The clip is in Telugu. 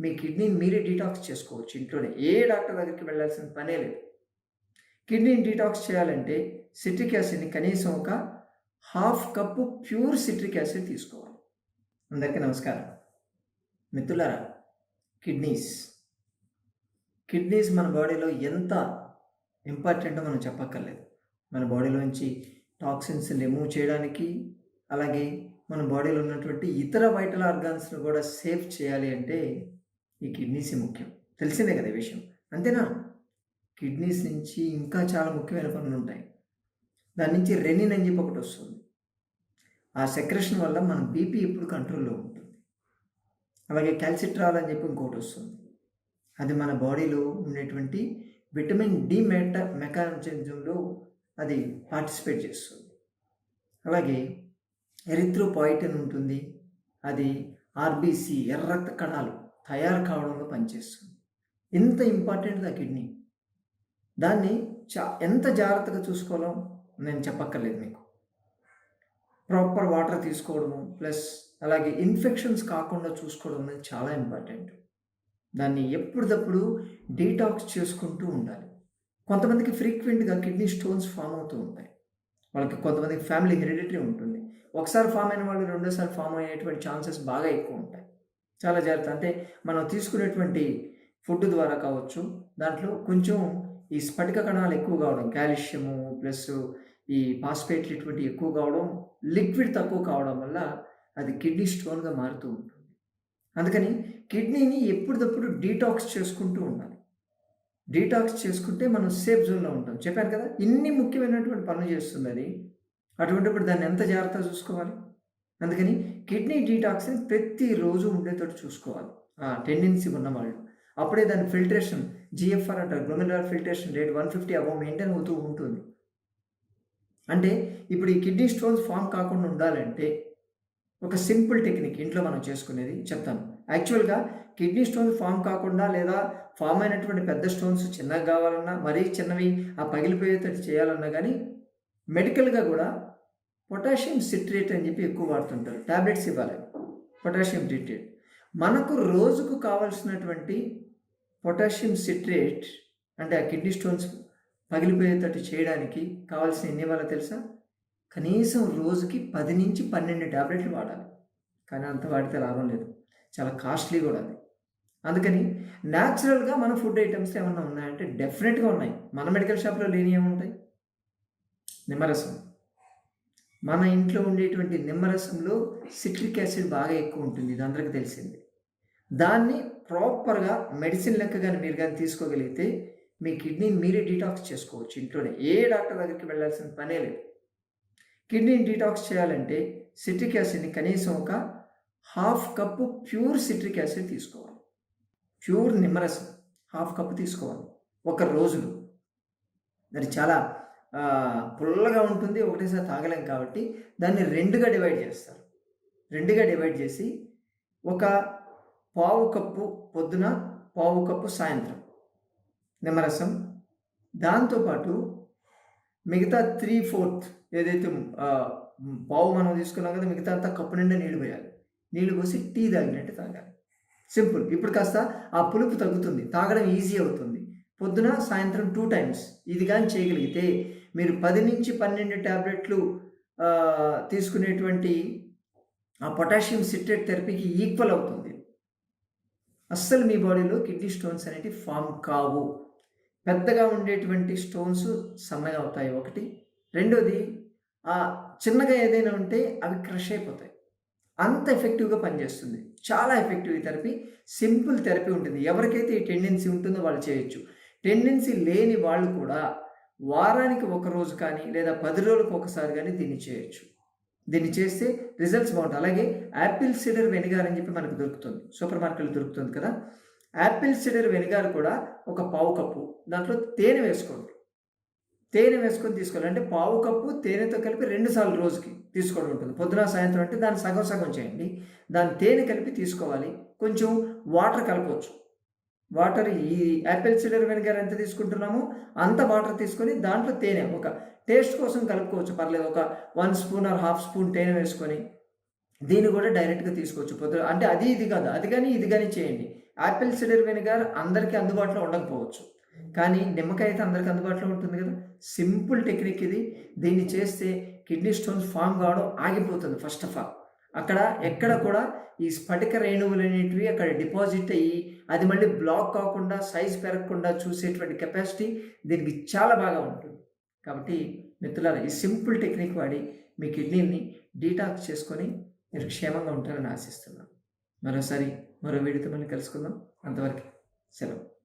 మీ కిడ్నీని మీరే డీటాక్స్ చేసుకోవచ్చు ఇంట్లోనే. ఏ డాక్టర్ దగ్గరికి వెళ్ళాల్సిన పనే లేదు. కిడ్నీని డీటాక్స్ చేయాలంటే సిట్రిక్ యాసిడ్ని కనీసం ఒక half cup pure citric acid తీసుకోవాలి. అందరికీ నమస్కారం. మిత్రులారా కిడ్నీస్. కిడ్నీస్ మన బాడీలో ఎంత ఇంపార్టెంటో మనం చెప్పక్కర్లేదు. మన బాడీలోంచి టాక్సిన్స్ రిమూవ్ చేయడానికి అలాగే మన బాడీలో ఉన్నటువంటి ఇతర వైటల్ ఆర్గాన్స్ను కూడా సేఫ్ చేయాలి అంటే ఈ కిడ్నీస్ ముఖ్యం. తెలిసిందే కదా విషయం. అంతేనా? కిడ్నీస్ నుంచి ఇంకా చాలా ముఖ్యమైన పనులు ఉంటాయి. దాని నుంచి రెనిన్ అని చెప్పి ఒకటి వస్తుంది. ఆ సెక్రెషన్ వల్ల మన బీపీ ఎప్పుడు కంట్రోల్లో ఉంటుంది. అలాగే క్యాల్సిట్రాల్ అని చెప్పి ఇంకోటి వస్తుంది. అది మన బాడీలో ఉండేటువంటి విటమిన్ డి మెట మెకానిజంలో అది పార్టిసిపేట్ చేస్తుంది. అలాగే ఎరిథ్రోపాయిటిన్ ఉంటుంది. అది ఆర్బీసీ ఎర్ర రక్త కణాలు. తయారు కావడంలో పనిచేస్తుంది. ఎంత ఇంపార్టెంట్ దా కిడ్నీ? దాన్ని చా ఎంత జాగ్రత్తగా చూసుకోవాలో నేను చెప్పక్కర్లేదు మీకు. ప్రాపర్ వాటర్ తీసుకోవడము ప్లస్ అలాగే ఇన్ఫెక్షన్స్ కాకుండా చూసుకోవడం అనేది చాలా ఇంపార్టెంట్. దాన్ని ఎప్పటికప్పుడు డీటాక్స్ చేసుకుంటూ ఉండాలి. కొంతమందికి ఫ్రీక్వెంట్గా కిడ్నీ స్టోన్స్ ఫామ్ అవుతూ ఉంటాయి. వాళ్ళకి కొంతమందికి ఫ్యామిలీ హెరిడిటరీ ఉంటుంది. ఒకసారి ఫామ్ అయిన వాళ్ళు రెండోసారి ఫామ్ అయ్యేటువంటి ఛాన్సెస్ బాగా ఎక్కువ ఉంటాయి. చాలా జాగ్రత్త. అంటే మనం తీసుకునేటువంటి ఫుడ్ ద్వారా కావచ్చు దాంట్లో కొంచెం ఈ స్ఫటిక కణాలు ఎక్కువ కావడం కాల్షియము ప్లస్ ఈ పాస్పేట్లు ఇటువంటి ఎక్కువ కావడం లిక్విడ్ తక్కువ కావడం వల్ల అది కిడ్నీ స్టోన్గా మారుతూ ఉంటుంది. అందుకని కిడ్నీని ఎప్పటికప్పుడు డీటాక్స్ చేసుకుంటూ ఉండాలి. డీటాక్స్ చేసుకుంటే మనం సేఫ్ జోన్లో ఉంటాం. చెప్పాను కదా ఇన్ని ముఖ్యమైనటువంటి పనులు చేస్తుంది అది. అటువంటిప్పుడు దాన్ని ఎంత జాగ్రత్తగా చూసుకోవాలి? అందుకని కిడ్నీ డీటాక్స్ని ప్రతిరోజు ఉండేటట్టు చూసుకోవాలి. ఆ టెండెన్సీ ఉన్నవాళ్ళు. అప్పుడే దాని ఫిల్టరేషన్ జిఎఫ్ఆర్ అంటారు glomerular filtration rate one fifty above maintain అవుతూ ఉంటుంది. అంటే ఇప్పుడు ఈ కిడ్నీ స్టోన్స్ ఫామ్ కాకుండా ఉండాలంటే ఒక సింపుల్ టెక్నిక్ ఇంట్లో మనం చేసుకునేది చెప్తాను. యాక్చువల్గా కిడ్నీ స్టోన్స్ ఫామ్ కాకుండా లేదా ఫామ్ అయినటువంటి పెద్ద స్టోన్స్ చిన్నగా కావాలన్నా మరీ చిన్నవి ఆ పగిలిపోయేటట్టు చేయాలన్నా కానీ మెడికల్గా కూడా పొటాషియం సిట్రేట్ అని చెప్పి ఎక్కువ వాడుతుంటారు. ట్యాబ్లెట్స్ ఇవ్వాలి. పొటాషియం సిట్రేట్ మనకు రోజుకు కావాల్సినటువంటి పొటాషియం సిట్రేట్ అంటే ఆ కిడ్నీ స్టోన్స్ పగిలిపోయేటట్టు చేయడానికి కావాల్సిన ఎన్ని ఇవ్వాలో తెలుసా? కనీసం రోజుకి పది నుంచి పన్నెండు ట్యాబ్లెట్లు వాడాలి. కానీ అంత వాడితే లాభం లేదు. చాలా కాస్ట్లీ కూడా అది. అందుకని న్యాచురల్గా మన ఫుడ్ ఐటమ్స్ ఏమన్నా ఉన్నాయంటే డెఫినెట్గా ఉన్నాయి. మన మెడికల్ షాప్లో లేని ఏముంటాయి? నిమ్మరసం. మన ఇంట్లో ఉండేటువంటి నిమ్మరసంలో సిట్రిక్ యాసిడ్ బాగా ఎక్కువ ఉంటుంది ఇది అందరికీ తెలిసింది. దాన్ని ప్రాపర్గా మెడిసిన్ లెక్క కానీ మీరు కానీ తీసుకోగలిగితే మీ కిడ్నీని మీరే డీటాక్స్ చేసుకోవచ్చు ఇంట్లోనే. ఏ డాక్టర్ దగ్గరికి వెళ్ళాల్సిన పనే లేదు. కిడ్నీని డీటాక్స్ చేయాలంటే సిట్రిక్ యాసిడ్ని కనీసం ఒక half cup pure citric acid తీసుకోవాలి. ప్యూర్ నిమ్మరసం హాఫ్ కప్పు తీసుకోవాలి. ఒక రోజులో. అది చాలా పుల్లగా ఉంటుంది ఒకటేసారి తాగలేం కాబట్టి దాన్ని రెండుగా డివైడ్ చేస్తారు. రెండుగా డివైడ్ చేసి ఒక పావు కప్పు పొద్దున పావు కప్పు సాయంత్రం నిమ్మరసం. దాంతోపాటు మిగతా త్రీ ఫోర్త్ ఏదైతే పావు మనం తీసుకున్నాం కదా మిగతా అంతా కప్పు నిండా నీళ్ళు పోయాలి. నీళ్ళు పోసి టీ తాగినట్టు తాగాలి. సింపుల్ ఇప్పుడు కాస్త ఆ పులుపు తగ్గుతుంది. తాగడం ఈజీ అవుతుంది. పొద్దున సాయంత్రం టూ టైమ్స్ ఇది కానీ చేయగలిగితే మీరు పది నుంచి పన్నెండు ట్యాబ్లెట్లు తీసుకునేటువంటి ఆ పొటాషియం సిట్రేట్ థెరపీకి ఈక్వల్ అవుతుంది. అస్సలు మీ బాడీలో కిడ్నీ స్టోన్స్ అనేవి ఫామ్ కావు. పెద్దగా ఉండేటువంటి స్టోన్స్ సమ్మెగా అవుతాయి. ఒకటి. రెండోది ఆ చిన్నగా ఏదైనా ఉంటే అవి క్రష్ అయిపోతాయి. అంత ఎఫెక్టివ్గా పనిచేస్తుంది. చాలా ఎఫెక్టివ్ ఈ థెరపీ. సింపుల్ థెరపీ ఉంటుంది. ఎవరికైతే ఈ టెండెన్సీ ఉంటుందో వాళ్ళు చేయొచ్చు. టెండెన్సీ లేని వాళ్ళు కూడా వారానికి ఒక రోజు కానీ లేదా పది రోజులకు ఒకసారి కానీ దీన్ని చేయొచ్చు. దీన్ని చేస్తే రిజల్ట్స్ బాగుంటాయి. అలాగే యాపిల్ సిడర్ వెనిగార్ అని చెప్పి మనకు దొరుకుతుంది. సూపర్ మార్కెట్లో దొరుకుతుంది కదా. యాపిల్ సిడర్ వెనిగార్ కూడా ఒక పావు కప్పు. దాంట్లో తేనె వేసుకోండి. తేనె వేసుకొని తీసుకోవాలి. అంటే పావు కప్పు తేనెతో కలిపి రెండు సార్లు రోజుకి తీసుకోవడం ఉంటుంది. పొద్దున సాయంత్రం అంటే దాన్ని సగం సగం చేయండి. దాన్ని తేనె కలిపి తీసుకోవాలి. కొంచెం వాటర్ కలపవచ్చు. వాటర్ ఈ యాపిల్ సిడర్ వెనిగర్ ఎంత తీసుకుంటున్నామో? అంత వాటర్ తీసుకొని దాంట్లో తేనె ఒక టేస్ట్ కోసం కలుపుకోవచ్చు పర్లేదు ఒక one spoon or half spoon తేనె వేసుకొని. దీన్ని కూడా డైరెక్ట్గా తీసుకోవచ్చు పొద్దు అంటే అది ఇది కాదు అది కానీ ఇది కానీ చేయండి. యాపిల్ సిడర్ వెనిగర్ అందరికీ అందుబాటులో ఉండకపోవచ్చు. కానీ నిమ్మకాయ అయితే అందరికీ అందుబాటులో ఉంటుంది కదా? సింపుల్ టెక్నిక్ ఇది. దీన్ని చేస్తే కిడ్నీ స్టోన్స్ ఫామ్ కావడం ఆగిపోతుంది ఫస్ట్ ఆఫ్ ఆల్. అక్కడ ఎక్కడ కూడా ఈ స్ఫటిక రేణువులు అనేటివి అక్కడ డిపాజిట్ అయ్యి అది మళ్ళీ బ్లాక్ కాకుండా సైజ్ పెరగకుండా చూసేటువంటి కెపాసిటీ దీనికి చాలా బాగా ఉంటుంది. కాబట్టి మిత్రులారా ఈ సింపుల్ టెక్నిక్ వాడి మీ కిడ్నీని డీటాక్స్ చేసుకొని మీరు క్షేమంగా ఉంటారని ఆశిస్తున్నాను. మరోసారి మరో వీడియోతో మళ్ళీ కలుసుకుందాం. అంతవరకు సెలవు.